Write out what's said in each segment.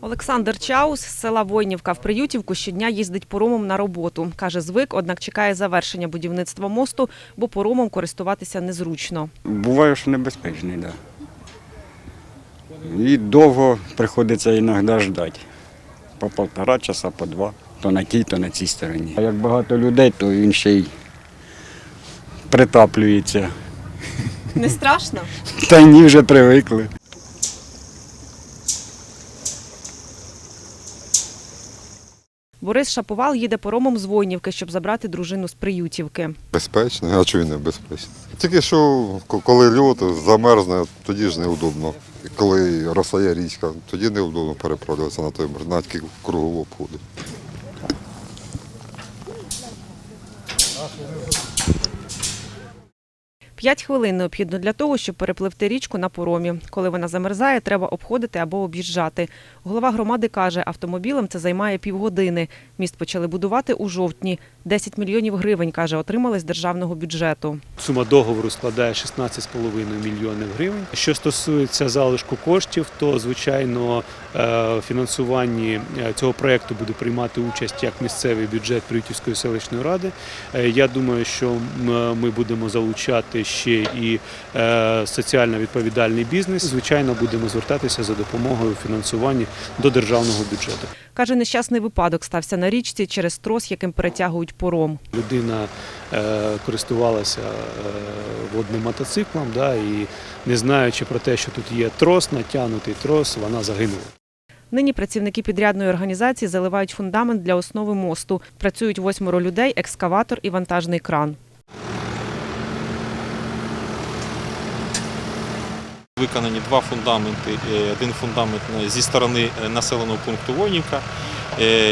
Олександр Чаус з села Войнівка в Приютівку щодня їздить поромом на роботу. Каже, звик, однак чекає завершення будівництва мосту, бо поромом користуватися незручно. Буває, що небезпечний, так. Да. І довго приходиться іноді ждати. По полтора часа, по два. То на тій, то на цій стороні. А як багато людей, то він ще й притаплюється. Не страшно? Та ні, вже привикли. Борис Шаповал їде поромом з Войнівки, щоб забрати дружину з Приютівки. Безпечно, а чого не безпечно? Тільки що коли льот замерзне, тоді ж неудобно. Коли розсає річка, тоді неудобно переправлятися на той навіть кругово такі кругові обходи. П'ять хвилин необхідно для того, щоб перепливти річку на поромі. Коли вона замерзає, треба обходити або об'їжджати. Голова громади каже, автомобілем це займає півгодини. Міст почали будувати у жовтні. 10 мільйонів гривень, каже, отримали з державного бюджету. Сума договору складає 16,5 мільйонів гривень. Що стосується залишку коштів, то звичайно е, фінансуванні е, цього проекту буде приймати участь як місцевий бюджет Приютівської селищної ради. Е, Я думаю, що ми будемо залучати ще і е, соціально відповідальний бізнес. Звичайно, будемо звертатися за допомогою у фінансуванні до державного бюджету. Каже, нещасний випадок стався на річці через трос, яким перетягують пором. Людина е, користувалася е, водним мотоциклом, да, і не знаючи про те, що тут є трос, натягнутий трос, вона загинула. Нині працівники підрядної організації заливають фундамент для основи мосту. Працюють восьмеро людей, екскаватор і вантажний кран. Виконані два фундаменти. Е, Один фундамент зі сторони е, населеного пункту Войнівка, е,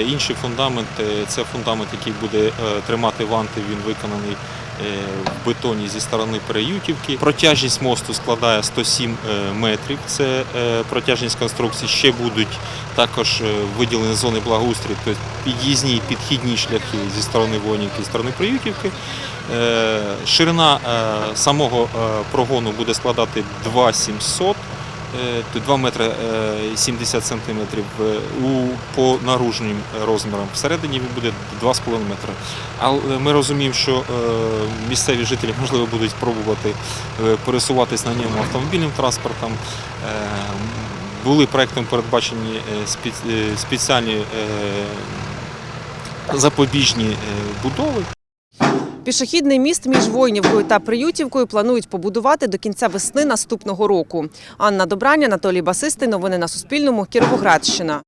інший фундамент е, це фундамент, який буде е, тримати ванти. Він виконаний е, в бетоні зі сторони Переютівки. Протяжність мосту складає 107 е, метрів. Це е, протяжність конструкції. Ще будуть також е, виділені зони благоустрою, тобто під'їзні підхідні шляхи зі сторони Войнівки, зі сторони Приютівки. Е, Ширина е, самого е, прогону буде складати 2700, е, то 2 метри е, 70 сантиметрів е, по наружнім розмірам. Всередині він буде 2,5 метри. Але ми розуміємо, що е, місцеві жителі, можливо, будуть пробувати е, пересуватись на ньому автомобільним транспортом. Е, Були проектом передбачені е, спец- е, спеціальні е, запобіжні е, будови. Пішохідний міст між Войнівкою та Приютівкою планують побудувати до кінця весни наступного року. Анна Добрання, Анатолій Басистий. Новини на Суспільному. Кіровоградщина.